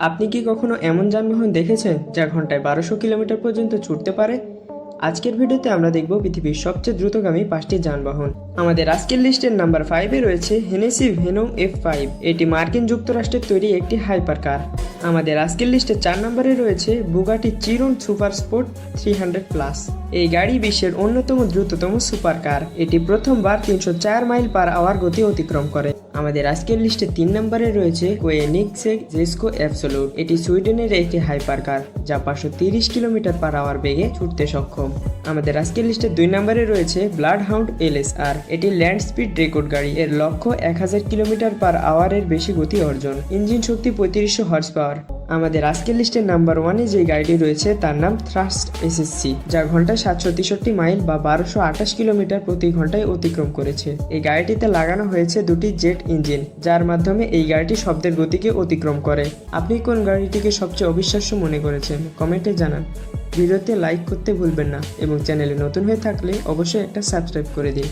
আপনি কি কখনো এমন যানবাহন দেখেছেন যা ঘন্টায় বারোশো কিলোমিটার পর্যন্ত ছুটতে পারে? আজকের ভিডিওতে আমরা দেখব পৃথিবীর সবচেয়ে দ্রুতগামী পাঁচটি যানবাহন। আমাদের আজকের লিস্টের নাম্বার ফাইভে রয়েছে হেনেসি ভেনো এফ ফাইভ এটি মার্কিন যুক্তরাষ্ট্রের তৈরি একটি হাইপার কার আমাদের আজকের লিস্টের চার নম্বরে রয়েছে Bugatti Chiron super sport three hundred plus এই গাড়ি বিশ্বের অন্যতম দ্রুততম সুপার কার এটি প্রথমবার তিনশো চার মাইল পার আওয়ার গতি অতিক্রম করে। আমাদের আজকের লিস্টে তিন নম্বরে রয়েছে কোয়েনিক্সে জেসকো অ্যাবসোলুট এটি সুইডেনের একটি হাইপার কার যা পাঁচশো তিরিশ কিলোমিটার পার আওয়ার বেগে ছুটতে সক্ষম। আমাদের আজকের লিস্টে দুই নম্বরে রয়েছে ব্লাড হাউন্ড এলএসআর এটি ল্যান্ড স্পিড রেকর্ড গাড়ি। এর লক্ষ্য এক হাজার কিলোমিটার পার আওয়ারের বেশি গতি অর্জন। ইঞ্জিন শক্তি পঁয়ত্রিশশো হর্স পাওয়ার আমাদের আজকের লিস্টের নাম্বার ওয়ানে যে গাড়িটি রয়েছে, তার নাম থ্রাস্ট এসএসসি যা ঘন্টায় সাতশো তেষট্টি মাইল বা বারোশো আঠাশ কিলোমিটার প্রতি ঘন্টায় অতিক্রম করেছে। এই গাড়িটিতে লাগানো হয়েছে দুটি জেট ইঞ্জিন, যার মাধ্যমে এই গাড়িটি শব্দের গতিকে অতিক্রম করে। আপনি কোন গাড়িটিকে সবচেয়ে অবিশ্বাস্য মনে করেছেন, কমেন্টে জানান। ভিডিওতে লাইক করতে ভুলবেন না এবং চ্যানেলে নতুন হয়ে থাকলে অবশ্যই একটা সাবস্ক্রাইব করে দিন।